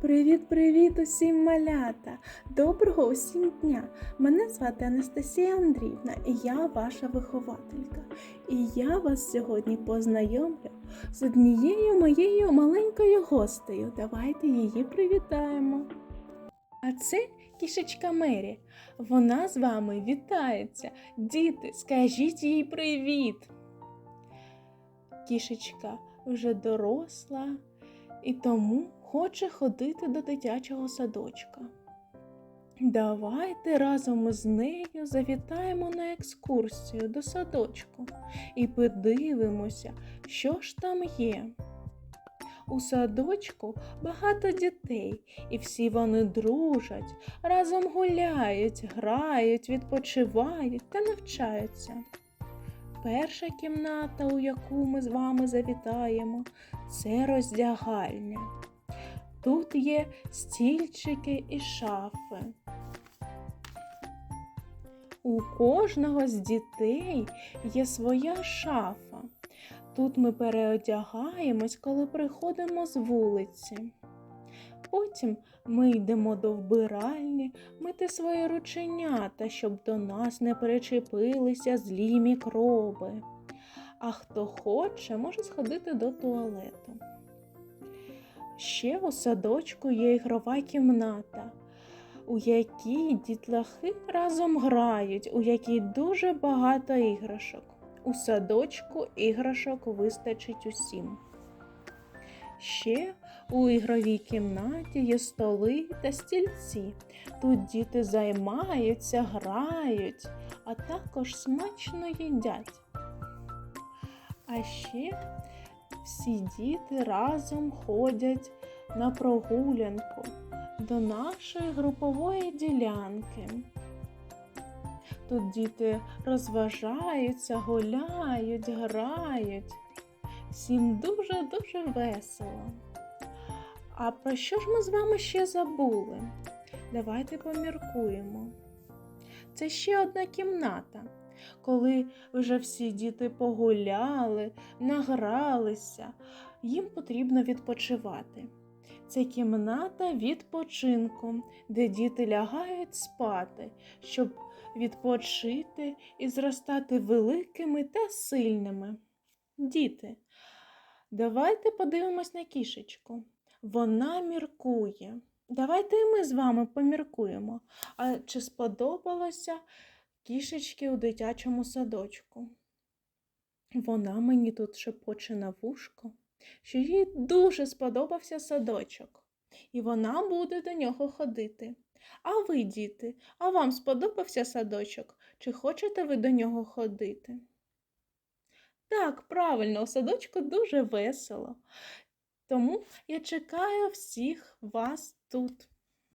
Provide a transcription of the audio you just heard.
Привіт-привіт усім малята! Доброго усім дня! Мене звати Анастасія Андріївна і я ваша вихователька. І я вас сьогодні познайомлю з однією моєю маленькою гостею. Давайте її привітаємо. А це кішечка Мері. Вона з вами вітається. Діти, скажіть їй привіт. Кішечка вже доросла і тому хоче ходити до дитячого садочка. Давайте разом із нею завітаємо на екскурсію до садочку і подивимося, що ж там є. У садочку багато дітей, і всі вони дружать, разом гуляють, грають, відпочивають та навчаються. Перша кімната, у яку ми з вами завітаємо, це роздягальня. Тут є стільчики і шафи. У кожного з дітей є своя шафа. Тут ми переодягаємось, коли приходимо з вулиці. Потім ми йдемо до вбиральні мити свої рученята, щоб до нас не причепилися злі мікроби. А хто хоче, може сходити до туалету. Ще у садочку є ігрова кімната, у якій дітлахи разом грають, у якій дуже багато іграшок. У садочку іграшок вистачить усім. Ще у ігровій кімнаті є столи та стільці. Тут діти займаються, грають, а також смачно їдять. А ще всі діти разом ходять на прогулянку до нашої групової ділянки. Тут діти розважаються, гуляють, грають. Всім дуже-дуже весело. А про що ж ми з вами ще забули? Давайте поміркуємо. Це ще одна кімната. Коли вже всі діти погуляли, награлися, їм потрібно відпочивати. Це кімната відпочинку, де діти лягають спати, щоб відпочити і зростати великими та сильними. Діти, давайте подивимось на кішечку. Вона міркує. Давайте і ми з вами поміркуємо. А чи сподобалося кішечки у дитячому садочку? Вона мені тут шепоче на вушко, що їй дуже сподобався садочок, і вона буде до нього ходити. А ви, діти, а вам сподобався садочок? Чи хочете ви до нього ходити? Так, правильно, у садочку дуже весело. Тому я чекаю всіх вас тут.